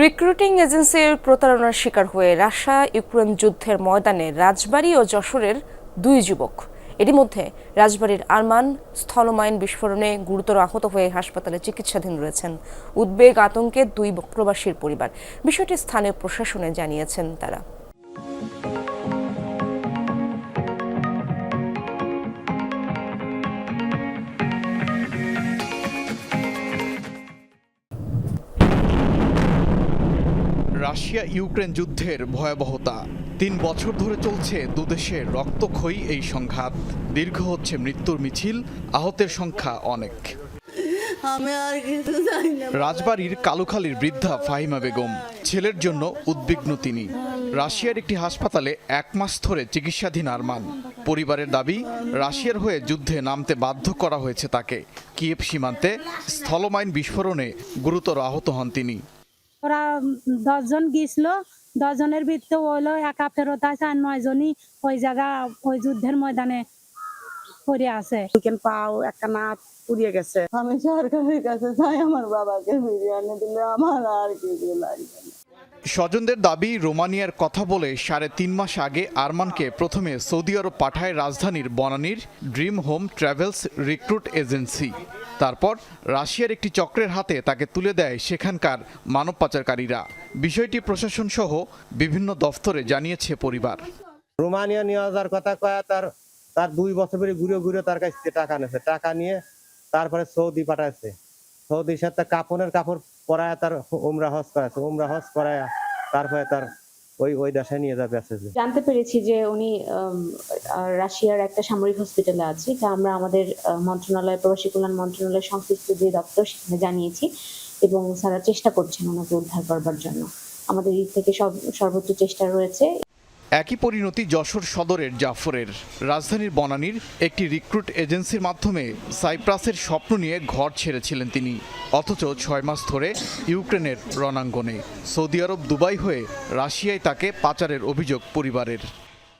Recruiting এজেন্সির প্রতারণার শিকার হয়ে রাশিয়া ইউক্রেন যুদ্ধের ময়দানে রাজবাড়ী ও যশোরের দুই যুবক। এরই মধ্যে রাজবাড়ির আরমান স্থলমাইন বিস্ফোরণে গুরুতর আহত হয়ে হাসপাতালে চিকিৎসাধীন রয়েছেন। উদ্বেগ আতঙ্কে দুই প্রবাসীর পরিবার। বিষয়টি স্থানীয় প্রশাসনে জানিয়েছেন তারা। রাশিয়া ইউক্রেন যুদ্ধের ভয়াবহতা। তিন বছর ধরে চলছে দুদেশের রক্তক্ষয়ী এই সংঘাত। দীর্ঘ হচ্ছে মৃত্যুর মিছিল আহতের সংখ্যা অনেক। রাজবাড়ির কালুখালীর বৃদ্ধা ফাহিমা বেগম ছেলের জন্য উদ্বিগ্ন তিনি। রাশিয়ার একটি হাসপাতালে এক মাস ধরে চিকিৎসাধীন আরমান। পরিবারের দাবি রাশিয়ার হয়ে যুদ্ধে নামতে বাধ্য করা হয়েছে তাকে। কিয়েভ সীমান্তে স্থলমাইন বিস্ফোরণে গুরুতর আহত হন তিনি। ওরা দশজন গিয়েছিল দশজনের ভিতরে হইল একা ফেরত আছে আর নয়জনই ওই জায়গা ওই যুদ্ধের ময়দানে পড়ে আছে। দুইখান পাও একটা নাক পুড়িয়ে গেছে। আমি সরকারের কাছে চাই আমার বাবাকে বিরিয়ানি দিলে আমার আর কিছু লাগবে স্বজনদের দাবি রোমানিয়ার কথা বলে সাড়ে তিন মাস আগে আরমানকে প্রথমে সৌদি আরব পাঠায় রাজধানীর বনানীর dream home travels recruit agency. তারপর রাশিয়ার একটি চক্রের হাতে তাকে তুলে দেয় সেখানকার মানব পাচারকারীরা বিষয়টি প্রশাসন সহ বিভিন্ন দফতরে জানিয়েছে পরিবার। রোমানিয়া নিয়ে যাওয়ার কথা কয়া তার তার দুই বছর ধরে ঘুরে ঘুরে তার কাছ টাকা নিয়েছে। টাকা নিয়ে তারপরে সৌদি পাঠাইছে। সৌদির সাথে কাপড়ের কাপড় পরায় তার উমরা হজ করাইছে। উমরা হজ করায় তারপরে তার ওই ওই দেশে নিয়ে যাবে আছে জানতে পেরেছি যে উনি রাশিয়ার একটা সামরিক হসপিটালে আছে। যা আমরা আমাদের মন্ত্রণালয়, প্রবাসী কল্যাণ মন্ত্রণালয় সংশ্লিষ্ট যে দপ্তর, সেখানে জানিয়েছি এবং স্যারা চেষ্টা করছেন ওনাকে উদ্ধার করবার জন্য। আমাদের দিক থেকে সব, সর্বোচ্চ চেষ্টা রয়েছে। একই পরিণতি যশোর সদরের জাফরের। রাজধানীর বনানীর একটি রিক্রুট এজেন্সির মাধ্যমে সাইপ্রাসের স্বপ্ন নিয়ে ঘর ছেড়েছিলেন তিনি, অথচ ছয় মাস ধরে ইউক্রেনের রণাঙ্গনে। সৌদি আরব দুবাই হয়ে রাশিয়ায় তাকে পাচারের অভিযোগ পরিবারের।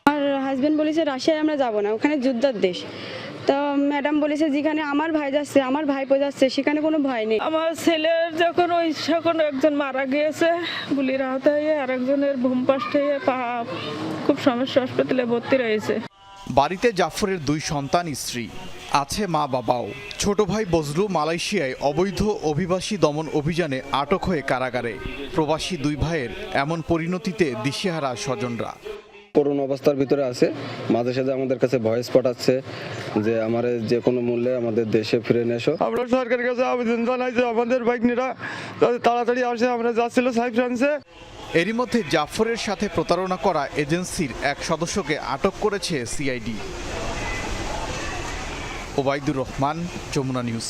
আমার হাজবেন্ড বলেছে, রাশিয়ায় আমরা যাব না, ওখানে যুদ্ধার দেশ। তো ম্যাডাম বলেছে যেখানে আমার ভাই যাচ্ছে আমার ভাইপো যাচ্ছে সেখানে কোনো ভয় নেই। আমার ছেলের যখন ওই যখন একজন মারা গিয়েছে গুলির আহত হয়ে আর একজনের ভূমপাষ্ট হয়ে পা খুব সমস্যা হাসপাতালে ভর্তি রয়েছে। বাড়িতে জাফরের দুই সন্তান স্ত্রী আছে মা বাবাও। ছোট ভাই বজলু মালয়েশিয়ায় অবৈধ অভিবাসী দমন অভিযানে আটক হয়ে কারাগারে। প্রবাসী দুই ভাইয়ের এমন পরিণতিতে দিশেহারা স্বজনরা। করুণ অবস্থার ভিতরে আছে। মাঝে সাঝে আমাদের কাছে ভয়েস পাঠাচ্ছে যে আমার যে কোনো মূল্যে আমাদের দেশে ফিরে নিয়ে এসো। আমরা সরকারের কাছে আবেদন জানাই যে আমাদের বাইকনিরা তাড়াতাড়ি আসে। আমরা যাচ্ছিল সাইফ্রান্সে এরই মধ্যে জাফরের সাথে প্রতারণা করা এজেন্সির এক সদস্যকে আটক করেছে সিআইডি। ওবায়দুর রহমান যমুনা নিউজ।